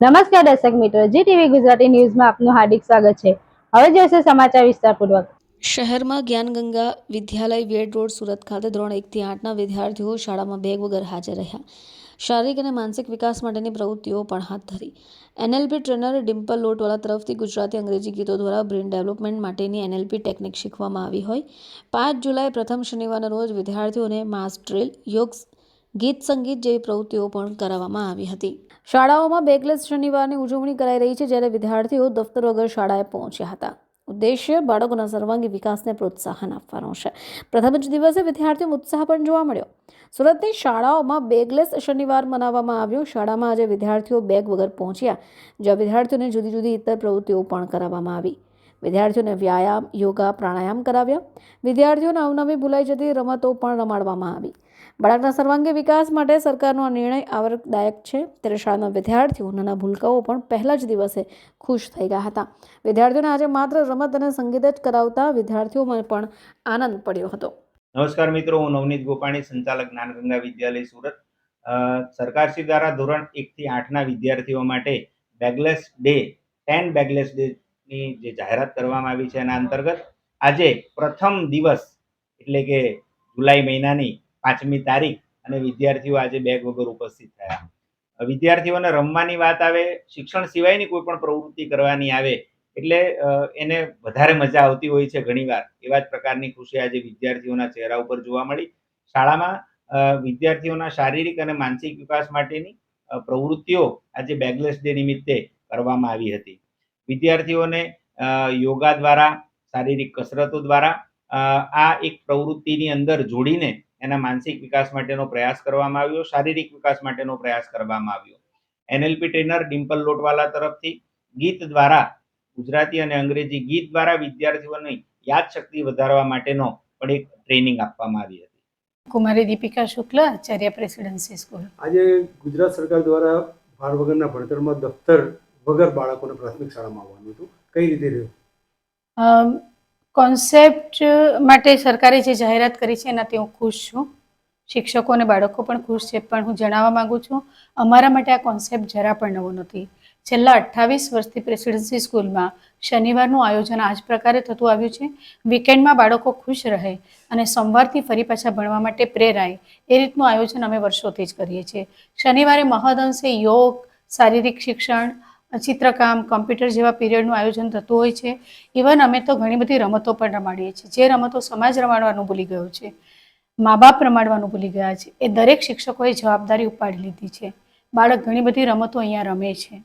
નમસ્કાર દર્શક મિત્રો જી ટીવી ગુજરાતી ન્યૂઝમાં આપનું હાર્દિક સ્વાગત છે. હવે જોશે સમાચાર વિસ્તારપૂર્વક. શહેરમાં જ્ઞાનગંગા વિદ્યાલય વેડ રોડ, સુરત ખાતે ધોરણ એકથી આઠના વિદ્યાર્થીઓ શાળામાં બેગ વગર હાજર રહ્યા. શારીરિક અને માનસિક વિકાસ માટેની પ્રવૃત્તિઓ પણ હાથ ધરી. એનએલપી ટ્રેનર ડિમ્પલ લોટવાલા તરફથી ગુજરાતી અંગ્રેજી ગીતો દ્વારા બ્રેન ડેવલપમેન્ટ માટેની એનએલપી ટેકનિક શીખવામાં આવી હોય. પાંચ જુલાઈ પ્રથમ શનિવારના રોજ વિદ્યાર્થીઓને માસ ડ્રિલ, યોગ ગીત સંગીત જેવી પ્રવૃત્તિઓ પણ કરાવવામાં આવી હતી. શાળાઓમાં બેગલેસ શનિવારની ઉજવણી કરાઈ રહી છે જ્યારે વિદ્યાર્થીઓ દફતર વગર શાળાએ પહોંચ્યા હતા. ઉદ્દેશ્ય બાળકોના સર્વાંગી વિકાસને પ્રોત્સાહન આપવાનો છે. પ્રથમ જ દિવસે વિદ્યાર્થીઓમાં ઉત્સાહ પણ જોવા મળ્યો. સુરતની શાળાઓમાં બેગલેસ શનિવાર મનાવવામાં આવ્યો. શાળામાં આજે વિદ્યાર્થીઓ બેગ વગર પહોંચ્યા, જ્યાં વિદ્યાર્થીઓને જુદી જુદી ઇતર પ્રવૃત્તિઓ પણ કરાવવામાં આવી. વિદ્યાર્થીઓને વ્યાયામ, યોગા, પ્રાણાયામ કરાવ્યા. વિદ્યાર્થીઓને અવનવી ભૂલાઈ જતી રમતો પણ રમાડવામાં આવી. બાળકના સર્વાંગી વિકાસ માટે સરકારનો આ નિર્ણય આવકદાયક છે. ત્યારે શાળાના વિદ્યાર્થીઓ નાના ભૂલકાઓ પણ પહેલા જ દિવસે ખુશ થઈ ગયા હતા. વિદ્યાર્થીઓને આજે માત્ર રમત અને સંગીત જ કરાવતા વિદ્યાર્થીઓમાં પણ આનંદ પડ્યો હતો. નમસ્કાર મિત્રો, હું નવનીત ગોપાણી, સંચાલક જ્ઞાનગંગા વિદ્યાલય સુરત. સરકાર સરકારશ્રી દ્વારા ધોરણ એકથી આઠના વિદ્યાર્થીઓ માટે બેગલેસ ડે, ટેન બેગલેસ ડેની જે જાહેરાત કરવામાં આવી છે એના અંતર્ગત આજે પ્રથમ દિવસ એટલે કે જુલાઈ મહિનાની પાંચમી તારીખ અને વિદ્યાર્થીઓ આજે બેગ વગર ઉપસ્થિત થયા. વિદ્યાર્થીઓને રમવાની વાત આવે, શિક્ષણ સિવાયની કોઈ પણ પ્રવૃત્તિ કરવાની આવે, એટલે એને વધારે મજા આવતી હોય છે ઘણીવાર. એવા જ પ્રકારની ખુશી આજે વિદ્યાર્થીઓના ચહેરા ઉપર જોવા મળી. શાળામાં વિદ્યાર્થીઓના શારીરિક અને માનસિક વિકાસ માટેની પ્રવૃત્તિઓ આજે બેગલેસ ડે નિમિત્તે કરવામાં આવી હતી. વિદ્યાર્થીઓને યોગા દ્વારા શારીરિક કસરતો દ્વારા આ એક પ્રવૃત્તિની અંદર જોડીને એના માનસિક વિકાસ માટેનો પ્રયાસ કરવામાં આવ્યો શારીરિક વિકાસ માટેનો પ્રયાસ કરવામાં આવ્યો. એનએલપી ટ્રેનર ડિમ્પલ લોટવાલા તરફથી ગીત દ્વારા ગુજરાતી અને અંગ્રેજી ગીત દ્વારા વિદ્યાર્થીઓની યાદશક્તિ વધારવા માટેનો પણ એક ટ્રેનિંગ આપવામાં આવી હતી. કુમારી દીપિકા શુક્લ આચાર્ય પ્રેસિડેન્સી સ્કૂલ. આજે ગુજરાત સરકાર દ્વારા ભાર વગરના ભણતરમાં દફતર વગર બાળકોને પ્રાથમિક શાળામાં આવવાનું હતું. કઈ રીતે રહ્યું? કોન્સેપ્ટ માટે સરકારે જે જાહેરાત કરી છે, એનાથી હું ખુશ છું. શિક્ષકો અને બાળકો પણ ખુશ છે, પણ હું જણાવવા માંગુ છું, અમારા માટે આ કોન્સેપ્ટ જરા પણ નવો નથી. છેલ્લા અઠ્ઠાવીસ વર્ષથી પ્રેસિડેન્સી સ્કૂલમાં શનિવારનું આયોજન આ જ પ્રકારે થતું આવ્યું છે. વીકેન્ડમાં બાળકો ખુશ રહે અને સોમવારથી ફરી પાછા ભણવા માટે પ્રેરાય. એ રીતનું આયોજન અમે વર્ષોથી જ કરીએ છીએ. શનિવારે મહદઅંશે યોગ, શારીરિક શિક્ષણ ચિત્રકામ, કમ્પ્યુટર જેવા પીરિયડનું આયોજન થતું હોય છે. ઇવન અમે તો ઘણી બધી રમતો પણ રમાડીએ છીએ. જે રમતો સમાજ રમાડવાનું ભૂલી ગયો છે. મા બાપ રમાડવાનું ભૂલી ગયા છે. એ દરેક શિક્ષકોએ જવાબદારી ઉપાડી લીધી છે. બાળક ઘણી બધી રમતો અહીંયા રમે છે.